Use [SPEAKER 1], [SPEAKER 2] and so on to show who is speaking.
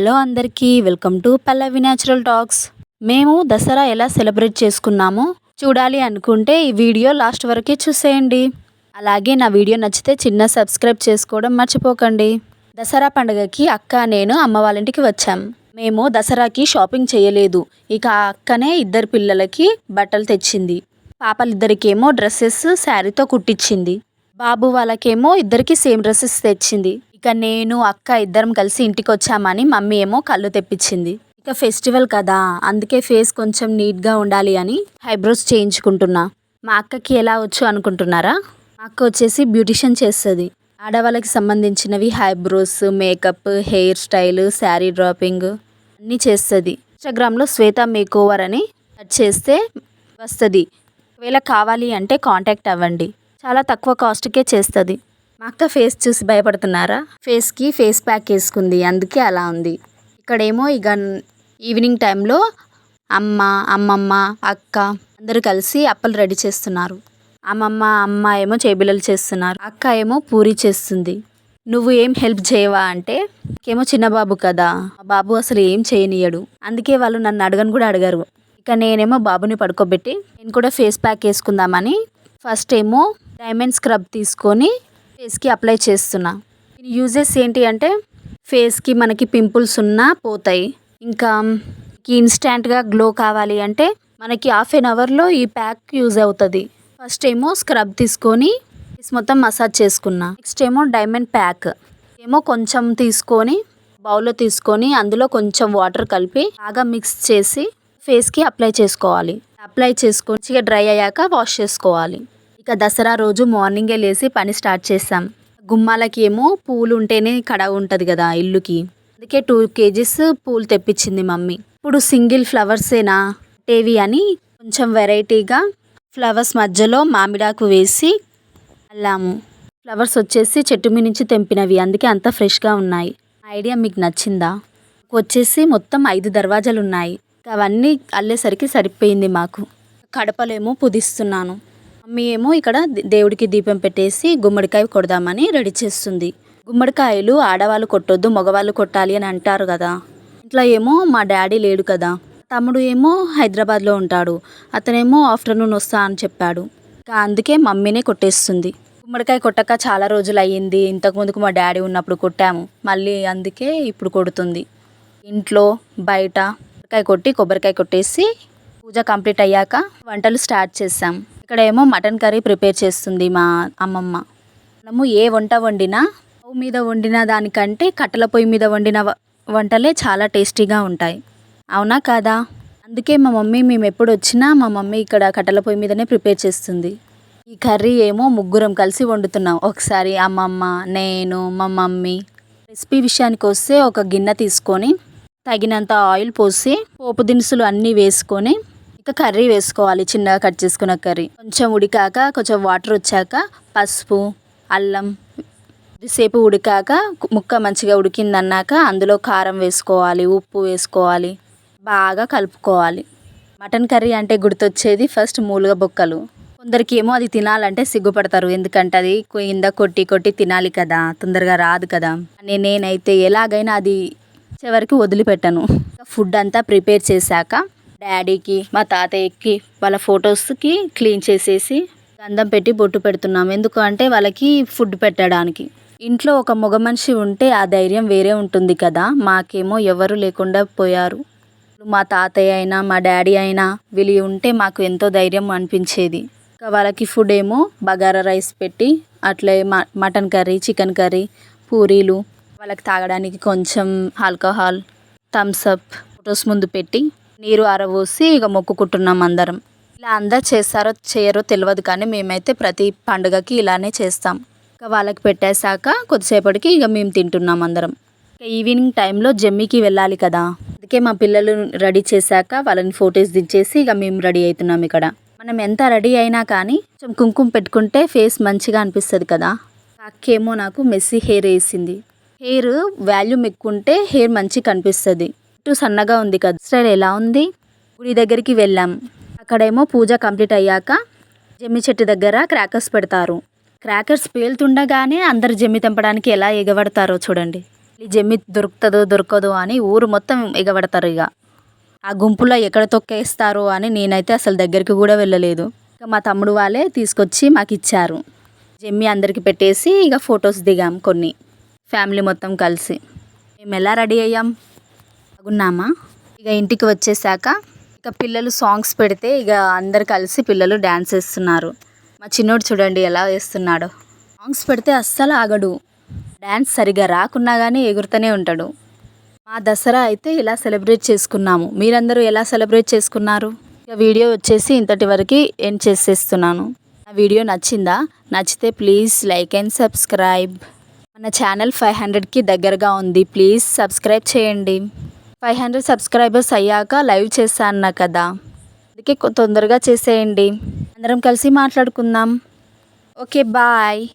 [SPEAKER 1] Hello అందరికీ welcome to Pallavi natural talks. మేము దసరా ఎలా సెలబ్రేట్ చేసుకున్నామో చూడాలి అనుకుంటే ఈ వీడియో లాస్ట్ వరకే చూసేయండి. అలాగే నా వీడియో నచ్చితే చిన్న సబ్స్క్రైబ్ చేసుకోవడం మర్చిపోకండి. దసరా పండుగకి అక్క నేను అమ్మ వాళ్ళ ఇంటికి వచ్చాం. మేము దసరాకి షాపింగ్ చేయలేదు. ఇక అక్కనే ఇద్దరు పిల్లలకి బట్టలు తెచ్చింది. పాపలిద్దరికేమో డ్రెస్సెస్ శారీతో కుట్టించింది బాబు వాళ్ళకేమో ఇద్దరికి సేమ్ డ్రెస్సెస్ తెచ్చింది. ఇక నేను అక్క ఇద్దరం కలిసి ఇంటికి వచ్చామని మమ్మీ ఏమో కళ్ళు తెప్పించింది. ఇక ఫెస్టివల్ కదా అందుకే ఫేస్ కొంచెం నీట్గా ఉండాలి అని హైబ్రోస్ చేయించుకుంటున్నా. మా అక్కకి ఎలా వచ్చు అనుకుంటున్నారా? మా అక్క వచ్చేసి బ్యూటిషియన్ చేస్తుంది. ఆడవాళ్ళకి సంబంధించినవి eyebrows makeup hair style sari draping అన్నీ చేస్తుంది. ఇన్స్టాగ్రామ్లో శ్వేత మేక్ ఓవర్ అని సర్చ్ చేస్తే వస్తుంది. ఒకవేళ కావాలి అంటే కాంటాక్ట్ అవ్వండి. చాలా తక్కువ కాస్ట్కే చేస్తుంది. మా అక్క ఫేస్ చూసి భయపడుతున్నారా? ఫేస్కి ఫేస్ ప్యాక్ వేసుకుంది అందుకే అలా ఉంది. ఇక్కడేమో ఇక ఈవినింగ్ టైంలో అమ్మ అమ్మమ్మ అక్క అందరూ కలిసి అప్పలు రెడీ చేస్తున్నారు. అమ్మమ్మ అమ్మ ఏమో చేబిల్లలు చేస్తున్నారు. అక్క ఏమో పూరి చేస్తుంది. నువ్వు ఏం హెల్ప్ చేయవా అంటే ఏమో చిన్న బాబు కదా ఆ బాబు అసలు ఏం చేయనియడు. అందుకే వాళ్ళు నన్ను అడగను కూడా అడగరు. ఇక నేనేమో బాబుని పడుకోబెట్టి నేను కూడా ఫేస్ ప్యాక్ వేసుకుందామని ఫస్ట్ ఏమో డైమండ్ స్క్రబ్ తీసుకొని ఫేస్కి అప్లై చేస్తున్నా. దీని యూజెస్ ఏంటి అంటే ఫేస్కి మనకి పింపుల్స్ ఉన్నా పోతాయి. ఇంకా ఇన్స్టాంట్గా గ్లో కావాలి అంటే మనకి హాఫ్ ఎన్ అవర్లో ఈ ప్యాక్ యూజ్ అవుతుంది. ఫస్ట్ ఏమో స్క్రబ్ తీసుకొని ఫేస్ మొత్తం మసాజ్ చేసుకున్నా. నెక్స్ట్ ఏమో డైమండ్ ప్యాక్. ఏమో కొంచెం తీసుకొని బౌల్లో తీసుకొని అందులో కొంచెం వాటర్ కలిపి బాగా మిక్స్ చేసి ఫేస్కి అప్లై చేసుకోవాలి. అప్లై చేసుకొని మంచిగా డ్రై అయ్యాక వాష్ చేసుకోవాలి. ఇక దసరా రోజు మార్నింగే లేచి పని స్టార్ట్ చేసాం గుమ్మాలకి ఏమో పూలు ఉంటేనే కడ ఉంటుంది కదా ఇల్లుకి. అందుకే టూ కేజీస్ పూలు తెప్పించింది మమ్మీ. ఇప్పుడు సింగిల్ ఫ్లవర్సేనా? టేవి అని కొంచెం వెరైటీగా ఫ్లవర్స్ మధ్యలో మామిడాకు వేసి అల్లాము. ఫ్లవర్స్ వచ్చేసి చెట్టు మీ నుంచి తెంపినవి అందుకే అంత ఫ్రెష్గా ఉన్నాయి. ఐడియా మీకు నచ్చిందా? వచ్చేసి మొత్తం ఐదు దర్వాజాలు ఉన్నాయి అవన్నీ అల్లేసరికి సరిపోయింది మాకు. కడపలేమో పుదిస్తున్నాను. మమ్మీ ఏమో ఇక్కడ దే- దేవుడికి దీపం పెట్టేసి గుమ్మడికాయ కొడదామని రెడీ చేస్తుంది. గుమ్మడికాయలు ఆడవాళ్ళు కొట్టొద్దు మగవాళ్ళు కొట్టాలి అని అంటారు కదా. ఇంట్లో ఏమో మా డాడీ లేడు కదా. తమ్ముడు ఏమో హైదరాబాద్లో ఉంటాడు. అతనేమో ఆఫ్టర్నూన్ వస్తా అని చెప్పాడు. అందుకే మమ్మీనే కొట్టేస్తుంది. గుమ్మడికాయ కొట్టక చాలా రోజులు అయ్యింది ఇంతకుముందుకు మా డాడీ ఉన్నప్పుడు కొట్టాము. మళ్ళీ అందుకే ఇప్పుడు కొడుతుంది. ఇంట్లో బయట కొబ్బరికాయ కొట్టి కొబ్బరికాయ కొట్టేసి పూజ కంప్లీట్ అయ్యాక వంటలు స్టార్ట్ చేసాం ఇక్కడ ఏమో మటన్ కర్రీ ప్రిపేర్ చేస్తుంది మా అమ్మమ్మ. మనము ఏ వంట వండినా పొయ్యి మీద వండిన దానికంటే కట్టెల పొయ్యి మీద వండిన వంటలే చాలా టేస్టీగా ఉంటాయి. అవునా కాదా? అందుకే మా మమ్మీ మేము ఎప్పుడు వచ్చినా మా మమ్మీ ఇక్కడ కట్టెల పొయ్యి మీదనే ప్రిపేర్ చేస్తుంది. ఈ కర్రీ ఏమో ముగ్గురం కలిసి వండుతున్నాం. ఒకసారి అమ్మమ్మ నేను మా మమ్మీ. రెసిపీ విషయానికి వస్తే ఒక గిన్నె తీసుకొని తగినంత ఆయిల్ పోసి పోపు దినుసులు అన్నీ వేసుకొని ఇక కర్రీ వేసుకోవాలి చిన్నగా కట్ చేసుకున్న కర్రీ. కొంచెం ఉడికాక కొంచెం వాటర్ వచ్చాక పసుపు అల్లం సేపు ఉడికాక ముక్క మంచిగా ఉడికిందన్నాక అందులో కారం వేసుకోవాలి ఉప్పు వేసుకోవాలి బాగా కలుపుకోవాలి. మటన్ కర్రీ అంటే గుర్తొచ్చేది ఫస్ట్ మూలుగ బొక్కలు. కొందరికి ఏమో అది తినాలంటే సిగ్గుపడతారు ఎందుకంటే అది కింద కొట్టి కొట్టి తినాలి కదా తొందరగా రాదు కదా. అని నేనైతే ఎలాగైనా అది చివరికి వదిలిపెట్టను. ఫుడ్ అంతా ప్రిపేర్ చేశాక డాడీకి మా తాతయ్యకి వాళ్ళ ఫొటోస్కి క్లీన్ చేసేసి గంధం పెట్టి బొట్టు పెడుతున్నాం. ఎందుకు అంటే వాళ్ళకి ఫుడ్ పెట్టడానికి. ఇంట్లో ఒక మగ మనిషి ఉంటే ఆ ధైర్యం వేరే ఉంటుంది కదా. మాకేమో ఎవరు లేకుండా పోయారు. మా తాతయ్య అయినా మా డాడీ అయినా వీళ్ళు ఉంటే మాకు ఎంతో ధైర్యం అనిపించేది. ఇంకా వాళ్ళకి ఫుడ్ ఏమో బగారా రైస్ పెట్టి అట్లే మ మటన్ కర్రీ చికెన్ కర్రీ పూరీలు వాళ్ళకి తాగడానికి కొంచెం ఆల్కహాల్ థమ్స్ అప్ ఫొటోస్ ముందు పెట్టి నీరు ఆరబోసి ఇక మొక్కుకుంటున్నాం అందరం. ఇలా అందరు చేస్తారో చేయరో తెలియదు కానీ మేమైతే ప్రతి పండుగకి ఇలానే చేస్తాం. ఇక వాళ్ళకి పెట్టేశాక కొద్దిసేపటికి ఇక మేము తింటున్నాం అందరం. ఇక ఈవినింగ్ టైంలో జమ్మికి వెళ్ళాలి కదా. అందుకే మా పిల్లలు రెడీ చేశాక వాళ్ళని ఫొటోస్ దించేసి ఇక మేము రెడీ అవుతున్నాం ఇక్కడ. మనం ఎంత రెడీ అయినా కానీ కొంచెం కుంకుమ పెట్టుకుంటే ఫేస్ మంచిగా అనిపిస్తుంది కదా. అక్కేమో నాకు మెస్సీ హెయిర్ వేసింది. హెయిర్ వాల్యూమ్ ఎక్కువ ఉంటే హెయిర్ మంచిగా కనిపిస్తుంది. చుట్టూ సన్నగా ఉంది కదా. స్టైల్ ఎలా ఉంది? గుడి దగ్గరికి వెళ్ళాం. అక్కడేమో పూజ కంప్లీట్ అయ్యాక జమ్మి చెట్టు దగ్గర క్రాకర్స్ పెడతారు. క్రాకర్స్ పేలుతుండగానే అందరు జమ్మి తెంపడానికి ఎలా ఎగబడతారో చూడండి. ఈ జమ్మి దొరుకుతుందో దొరకదో అని ఊరు మొత్తం ఎగబడతారు ఇక ఆ గుంపులో ఎక్కడ తొక్కేస్తారో అని నేనైతే అసలు దగ్గరికి కూడా వెళ్ళలేదు. ఇక మా తమ్ముడు వాళ్ళే తీసుకొచ్చి మాకు ఇచ్చారు. జమ్మి అందరికి పెట్టేసి ఇక ఫొటోస్ దిగాం కొన్ని. ఫ్యామిలీ మొత్తం కలిసి. మేము ఎలా రెడీ అయ్యాం? బాగున్నామా ఇక ఇంటికి వచ్చేసాక ఇక పిల్లలు సాంగ్స్ పెడితే ఇక అందరు కలిసి పిల్లలు డ్యాన్స్ వేస్తున్నారు. మా చిన్నోడు చూడండి ఎలా వేస్తున్నాడో. సాంగ్స్ పెడితే అస్సలు ఆగడు. డ్యాన్స్ సరిగా రాకున్నా కానీ ఎగురుతూనే ఉంటాడు. మా దసరా అయితే ఇలా సెలబ్రేట్ చేసుకున్నాము. మీరందరూ ఎలా సెలబ్రేట్ చేసుకున్నారు? ఇక వీడియో వచ్చేసి ఇంతటి వరకు ఎండ్ చేసేస్తున్నాను. నా వీడియో నచ్చిందా? నచ్చితే ప్లీజ్ లైక్ అండ్ సబ్స్క్రైబ్ మన ఛానల్ ఫైవ్ హండ్రెడ్కి దగ్గరగా ఉంది. ప్లీజ్ సబ్స్క్రైబ్ చేయండి. ఫైవ్ హండ్రెడ్ సబ్స్క్రైబర్స్ అయ్యాక లైవ్ చేస్తాను కదా. అందుకే కొ- తొందరగా చేసేయండి. అందరం కలిసి మాట్లాడుకుందాం. Okay bye.